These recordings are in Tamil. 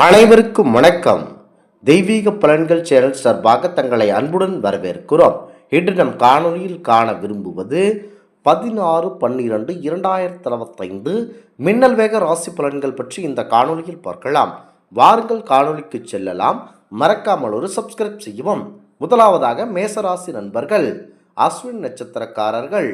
அனைவருக்கும் வணக்கம். தெய்வீக பலன்கள் சேனல் சார்பாக தங்களை அன்புடன் வரவேற்கிறோம். இன்று நம் காணொலியில் காண விரும்புவது பதினாறு பன்னிரண்டு இரண்டாயிரத்தி இருபத்தைந்து மின்னல் வேக ராசி பலன்கள் பற்றி இந்த காணொலியில் பார்க்கலாம். வாருங்கள் காணொலிக்கு செல்லலாம். மறக்காமல் ஒரு சப்ஸ்கிரைப் செய்யவும். முதலாவதாக மேசராசி நண்பர்கள் அஸ்வின் நட்சத்திரக்காரர்கள்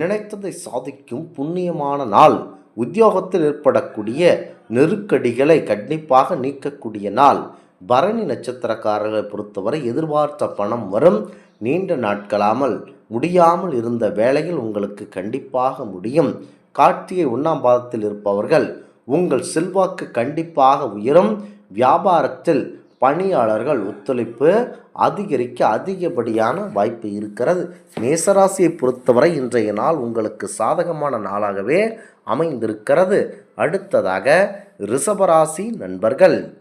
நினைத்ததை சாதிக்கும் புண்ணியமான நாள். உத்தியோகத்தில் ஏற்படக்கூடிய நெருக்கடிகளை கண்டிப்பாக நீக்கக்கூடிய நாள். பரணி நட்சத்திரக்காரர்களை பொறுத்தவரை எதிர்பார்த்த பணம் வரும். நீண்ட நாட்களாமல் முடியாமல் இருந்த வேலையில் உங்களுக்கு கண்டிப்பாக முடியும். கார்த்திகை ஒன்றாம் பாதத்தில் இருப்பவர்கள் உங்கள் செல்வாக்கு கண்டிப்பாக உயரும். வியாபாரத்தில் பணியாளர்கள் ஒத்துழைப்பு அதிகரிக்க அதிகப்படியான வாய்ப்பு இருக்கிறது. மேசராசியை பொறுத்தவரை இன்றைய நாள் உங்களுக்கு சாதகமான நாளாகவே அமைந்திருக்கிறது. அடுத்ததாக ரிஷபராசி நண்பர்கள்.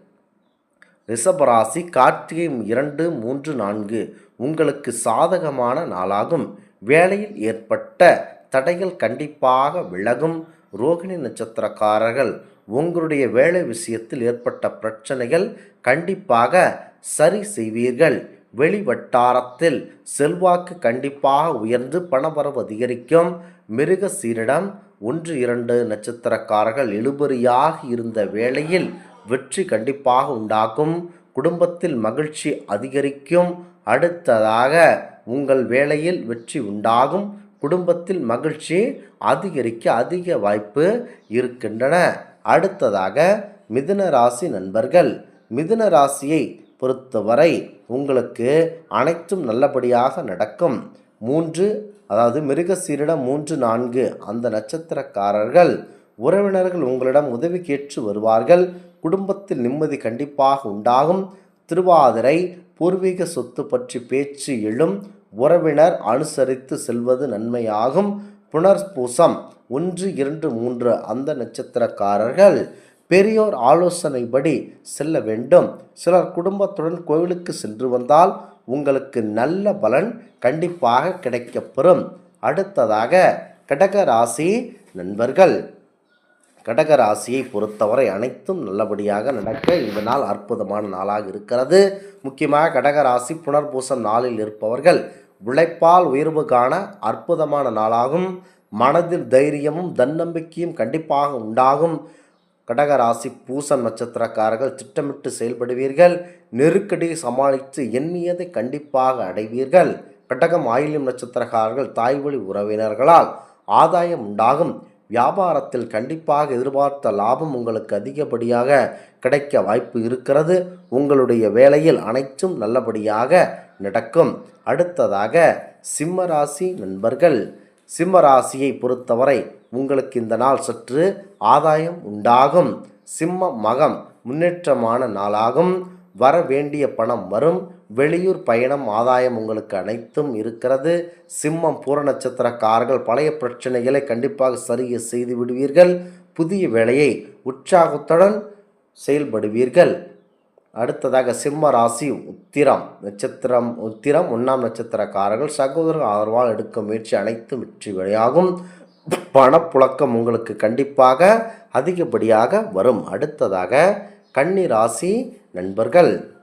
ரிஷபராசி கார்த்திகை இரண்டு மூன்று நான்கு உங்களுக்கு சாதகமான நாளாகும். வேலையில் ஏற்பட்ட தடைகள் கண்டிப்பாக விலகும். ரோகிணி நட்சத்திரக்காரர்கள் உங்களுடைய வேலை விஷயத்தில் ஏற்பட்ட பிரச்சனைகள் கண்டிப்பாக சரி செய்வீர்கள். வெளி வட்டாரத்தில் செல்வாக்கு கண்டிப்பாக உயர்ந்து பணவரவு அதிகரிக்கும். மிருக சீரிடம் ஒன்று இரண்டு நட்சத்திரக்காரர்கள் இழுபறியாக இருந்த வேளையில் வெற்றி கண்டிப்பாக உண்டாகும். குடும்பத்தில் மகிழ்ச்சி அதிகரிக்கும். அடுத்ததாக உங்கள் வேலையில் வெற்றி உண்டாகும். குடும்பத்தில் மகிழ்ச்சி அதிகரிக்க அதிக வாய்ப்பு இருக்கின்றன. அடுத்ததாக மிதுன ராசி நண்பர்கள். மிதுன ராசியை பொறுத்தவரை உங்களுக்கு அனைத்தும் நல்லபடியாக நடக்கும். மூன்று அதாவது மிருகசீரிடம் மூன்று நான்கு. அந்த நட்சத்திரக்காரர்கள் உறவினர்கள் உங்களிடம் உதவி கேட்டு வருவார்கள். குடும்பத்தில் நிம்மதி கண்டிப்பாக உண்டாகும். திருவாதிரை பூர்வீக சொத்து பற்றி பேச்சு எழும். உறவினர் அனுசரித்து செல்வது நன்மையாகும். புனர்பூசம் ஒன்று இரண்டு மூன்று. அந்த நட்சத்திரக்காரர்கள் பெரியோர் ஆலோசனைப்படி செல்ல வேண்டும். சிலர் குடும்பத்துடன் கோவிலுக்கு சென்று வந்தால் உங்களுக்கு நல்ல பலன் கண்டிப்பாக கிடைக்கப்பெறும். அடுத்ததாக கடகராசி நண்பர்கள். கடகராசியை பொறுத்தவரை அனைத்தும் நல்லபடியாக நடக்க இந்த நாள் அற்புதமான நாளாக இருக்கிறது. முக்கியமாக கடகராசி புனர்பூசம் நாளில் இருப்பவர்கள் உழைப்பால் உயர்வு காண அற்புதமான நாளாகும். மனதில் தைரியமும் தன்னம்பிக்கையும் கண்டிப்பாக உண்டாகும். கடகராசி பூசன் நட்சத்திரக்காரர்கள் திட்டமிட்டு செயல்படுவீர்கள். நெருக்கடியை சமாளித்து எண்ணியதை கண்டிப்பாக அடைவீர்கள். கடகம் ஆயிலியம் நட்சத்திரக்காரர்கள் தாய்வழி உறவினர்களால் ஆதாயம் உண்டாகும். வியாபாரத்தில் கண்டிப்பாக எதிர்பார்த்த லாபம் உங்களுக்கு அதிகப்படியாக கிடைக்க வாய்ப்பு இருக்கிறது. உங்களுடைய வேலையில் அனைத்தும் நல்லபடியாக நடக்கும். அடுத்ததாக சிம்மராசி நண்பர்கள். சிம்மராசியை பொறுத்தவரை உங்களுக்கு இந்த நாள் சற்று ஆதாயம் உண்டாகும். சிம்ம மகம் முன்னேற்றமான நாளாகும். வர வேண்டிய பணம் வரும். வெளியூர் பயணம் ஆதாயம் உங்களுக்கு அனைத்தும் இருக்கிறது. சிம்மம் பூர நட்சத்திரக்காரர்கள் பழைய பிரச்சனைகளை கண்டிப்பாக சரிய செய்து விடுவீர்கள். புதிய வேலையை உற்சாகத்துடன் செயல்படுவீர்கள். அடுத்ததாக சிம்ம ராசி உத்திரம் நட்சத்திரம் உத்திரம் ஒன்றாம் நட்சத்திரக்காரர்கள் சகோதரர் ஆதரவால் எடுக்கும் முயற்சி அனைத்தும் வெற்றி விளையாகும். பணப்புழக்கம் உங்களுக்கு கண்டிப்பாக அதிகப்படியாக வரும். அடுத்ததாக கன்னிராசி நண்பர்கள்.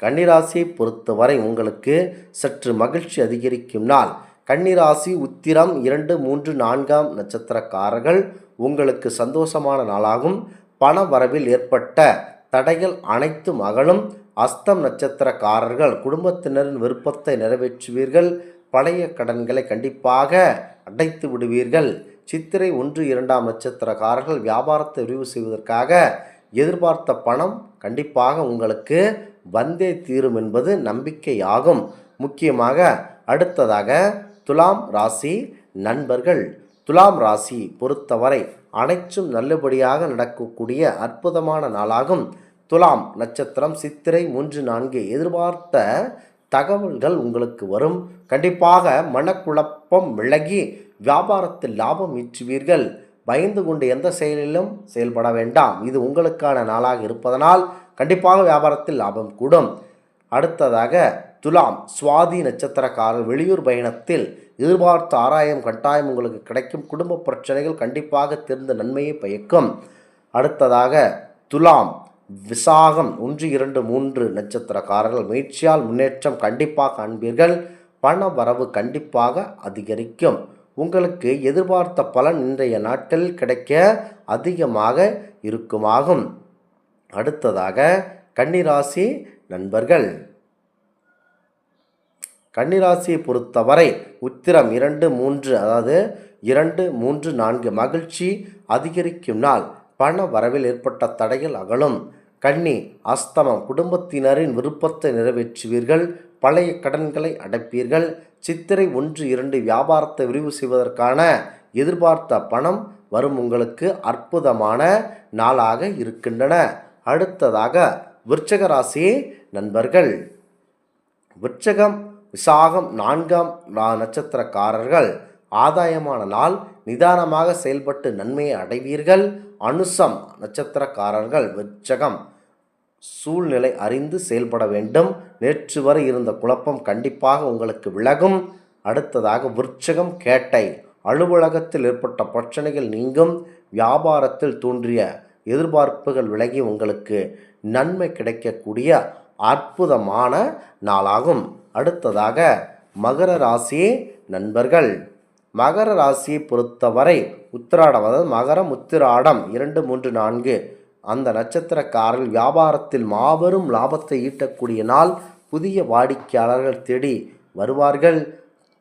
கன்னிராசியை பொறுத்தவரை உங்களுக்கு சற்று மகிழ்ச்சி அதிகரிக்கும் நாள். கன்னிராசி உத்திரம் இரண்டு மூன்று நான்காம் நட்சத்திரக்காரர்கள். உங்களுக்கு சந்தோஷமான நாளாகும். பண வரவில் ஏற்பட்ட தடைகள் அனைத்தும் அகலும். அஸ்தம் நட்சத்திரக்காரர்கள் குடும்பத்தினரின் விருப்பத்தை நிறைவேற்றுவீர்கள். பழைய கடன்களை கண்டிப்பாக அடைத்து விடுவீர்கள். சித்திரை ஒன்று இரண்டாம் நட்சத்திரக்காரர்கள் வியாபாரத்தை விரிவு செய்வதற்காக எதிர்பார்த்த பணம் கண்டிப்பாக உங்களுக்கு வந்தே தீரும் என்பது நம்பிக்கையாகும். முக்கியமாக அடுத்ததாக துலாம் ராசி நண்பர்கள். துலாம் ராசி பொறுத்தவரை அனைத்தும் நல்லபடியாக நடக்கக்கூடிய அற்புதமான நாளாகும். துலாம் நட்சத்திரம் சித்திரை மூன்று நான்கு எதிர்பார்த்த தகவல்கள் உங்களுக்கு வரும். கண்டிப்பாக மனக்குழப்பம் விலகி வியாபாரத்தில் லாபம் ஈற்றுவீர்கள். பயந்து கொண்டு எந்த செயலிலும் செயல்பட வேண்டாம். இது உங்களுக்கான நாளாக இருப்பதனால் கண்டிப்பாக வியாபாரத்தில் லாபம் கூடும். அடுத்ததாக துலாம் சுவாதி நட்சத்திரக்காரர் வெளியூர் பயணத்தில் எதிர்பார்த்த ஆராயம் கட்டாயம் உங்களுக்கு கிடைக்கும். குடும்ப பிரச்சனைகள் கண்டிப்பாக தெரிந்த நன்மையை பயக்கும். அடுத்ததாக துலாம் விசாகம் ஒன்று இரண்டு மூன்று நட்சத்திரக்காரர்கள் முயற்சியால் முன்னேற்றம் கண்டிப்பாக காண்பீர்கள். பண வரவு கண்டிப்பாக அதிகரிக்கும். உங்களுக்கு எதிர்பார்த்த பலன் இன்றைய நாட்டில் கிடைக்க அதிகமாக இருக்குமாகும். அடுத்ததாக கன்னிராசி நண்பர்கள். கன்னிராசியை பொறுத்தவரை உத்திரம் இரண்டு மூன்று அதாவது இரண்டு மூன்று நான்கு மகிழ்ச்சி அதிகரிக்கும் நாள். பண வரவில் ஏற்பட்ட தடைகள் அகலும். கன்னி அஸ்தமம் குடும்பத்தினரின் விருப்பத்தை நிறைவேற்றுவீர்கள் பழைய கடன்களை அடைப்பீர்கள் சித்திரை ஒன்று இரண்டு வியாபாரத்தை விரிவு செய்வதற்கான எதிர்பார்த்த பணம் வரும் உங்களுக்கு அற்புதமான நாளாக இருக்கின்றன. அடுத்ததாக விருச்சக ராசி நண்பர்கள். விருச்சகம் விசாகம் நான்காம் நா- நட்சத்திரக்காரர்கள். ஆதாயமான நாள் நிதானமாக செயல்பட்டு நன்மையை அடைவீர்கள். அனுசம் நட்சத்திரக்காரர்கள் வெச்சகம் சூழ்நிலை அறிந்து செயல்பட வேண்டும். நேற்று வரை இருந்த குழப்பம் கண்டிப்பாக உங்களுக்கு விலகும். அடுத்ததாக விற்சகம் கேட்டை. அலுவலகத்தில் ஏற்பட்ட பிரச்சனைகள் நீங்கும். வியாபாரத்தில் தோன்றிய எதிர்பார்ப்புகள் விலகி உங்களுக்கு நன்மை கிடைக்கக்கூடிய அற்புதமான நாளாகும். அடுத்ததாக மகர ராசி நண்பர்கள். மகர ராசியை பொறுத்தவரை உத்திராடம் அதாவது மகரம் உத்திராடம் இரண்டு மூன்று நான்கு அந்த நட்சத்திரக்காரர்கள் வியாபாரத்தில் மாபெரும் லாபத்தை ஈட்டக்கூடிய நாள் புதிய வாடிக்கையாளர்கள் தேடி வருவார்கள்.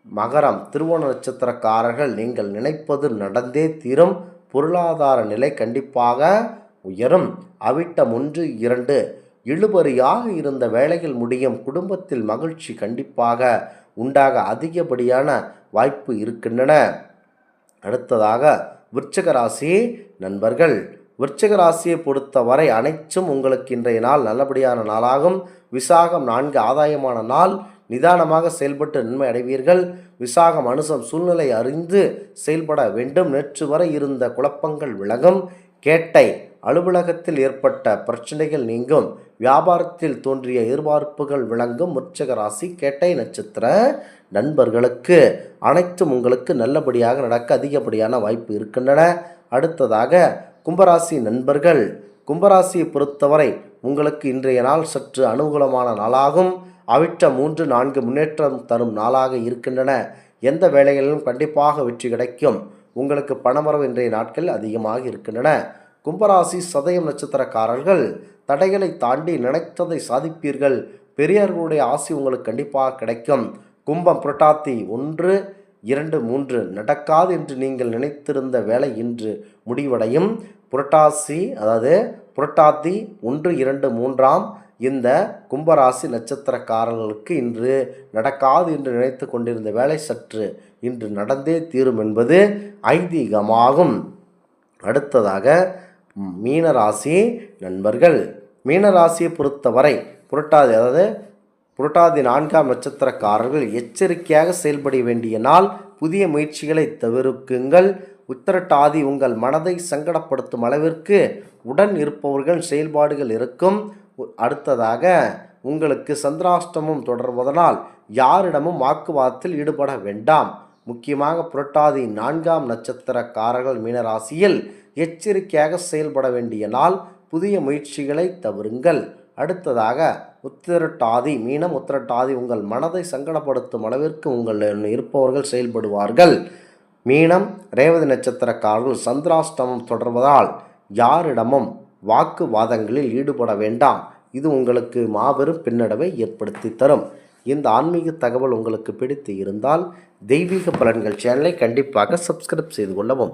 மகரம் திருவோண நட்சத்திரக்காரர்கள் நீங்கள் நினைப்பது நடந்தே தீரும். பொருளாதார நிலை கண்டிப்பாக உயரும். அவிட்டம் ஒன்று இரண்டு இழுபறியாக இருந்த வேலைகள் முடியும். குடும்பத்தில் மகிழ்ச்சி கண்டிப்பாக உண்டாக அதிகப்படியான வாய்ப்பு இருக்கின்றன. அடுத்ததாக விருச்சக ராசி நண்பர்கள். விருச்சக ராசியை பொறுத்தவரை அனைத்தும் உங்களுக்கு இன்றைய நாள் நல்லபடியான நாளாகும். விசாகம் நான்கு ஆதாயமான நாள். நிதானமாக செயல்பட்டு நன்மை அடைவீர்கள். விசாகம் அனுசம் சூழ்நிலை அறிந்து செயல்பட வேண்டும். நேற்று வரை இருந்த குழப்பங்கள் விலகும். கேட்டை அலுவலகத்தில் ஏற்பட்ட பிரச்சனைகள் நீங்கும். வியாபாரத்தில் தோன்றிய எதிர்பார்ப்புகள் விளங்கும். உற்சக ராசி கேட்டை நட்சத்திர நண்பர்களுக்கு அனைத்தும் உங்களுக்கு நல்லபடியாக நடக்க அதிகப்படியான வாய்ப்பு இருக்கின்றன. அடுத்ததாக கும்பராசி நண்பர்கள். கும்பராசியை பொறுத்தவரை உங்களுக்கு இன்றைய நாள் சற்று அனுகூலமான நாளாகும். அவிட்ட மூன்று நான்கு முன்னேற்றம் தரும் நாளாக இருக்கின்றன. எந்த வேலைகளிலும் கண்டிப்பாக வெற்றி கிடைக்கும். உங்களுக்கு பணமரவு இன்றைய நாட்கள் அதிகமாக இருக்கின்றன. கும்பராசி சதயம் நட்சத்திரக்காரர்கள் தடைகளை தாண்டி நினைத்ததை சாதிப்பீர்கள். பெரியவர்களுடைய ஆசி உங்களுக்கு கண்டிப்பாக கிடைக்கும். கும்பம் புரட்டாத்தி ஒன்று இரண்டு மூன்று நடக்காது என்று நீங்கள் நினைத்திருந்த வேலை இன்று முடிவடையும். புரட்டாசி அதாவது புரட்டாத்தி ஒன்று இரண்டு மூன்றாம் இந்த கும்பராசி நட்சத்திரக்காரர்களுக்கு இன்று நடக்காது என்று நினைத்து கொண்டிருந்த வேலை சற்று இன்று நடந்தே தீரும் என்பது ஐதீகமாகும். அடுத்ததாக மீனராசி நண்பர்கள். மீனராசியை பொறுத்தவரை புரட்டாதி அதாவது புரட்டாதி நான்காம் நட்சத்திரக்காரர்கள் எச்சரிக்கையாக செயல்பட வேண்டிய நாள். புதிய முயற்சிகளை தவிர்க்குங்கள். உத்தரட்டாதி உங்கள் மனதை சங்கடப்படுத்தும் அளவிற்கு உடன் இருப்பவர்கள் செயல்பாடுகள் இருக்கும். அடுத்ததாக உங்களுக்கு சந்திராஷ்டமம் தொடர்வதனால் யாரிடமும் வாக்குவாதத்தில் ஈடுபட வேண்டாம். முக்கியமாக புரட்டாதி நான்காம் நட்சத்திரக்காரர்கள் மீனராசியில் எச்சரிக்கையாக செயல்பட வேண்டிய நாள் புதிய முயற்சிகளை தவிருங்கள் அடுத்ததாக உத்திரட்டாதி மீனம் உத்திரட்டாதி உங்கள் மனதை சங்கடப்படுத்தும் அளவிற்கு உங்கள் இருப்பவர்கள் செயல்படுவார்கள். மீனம் ரேவதி நட்சத்திரக்காரர்கள் சந்திராஷ்டமம் தொடர்வதால் யாரிடமும் வாக்குவாதங்களில் ஈடுபட வேண்டாம். இது உங்களுக்கு மாபெரும் பின்னடைவை ஏற்படுத்தி தரும். இந்த ஆன்மீக தகவல் உங்களுக்கு பிடித்து இருந்தால் தெய்வீக பலன்கள் சேனலை கண்டிப்பாக சப்ஸ்கிரைப் செய்து கொள்ளவும்.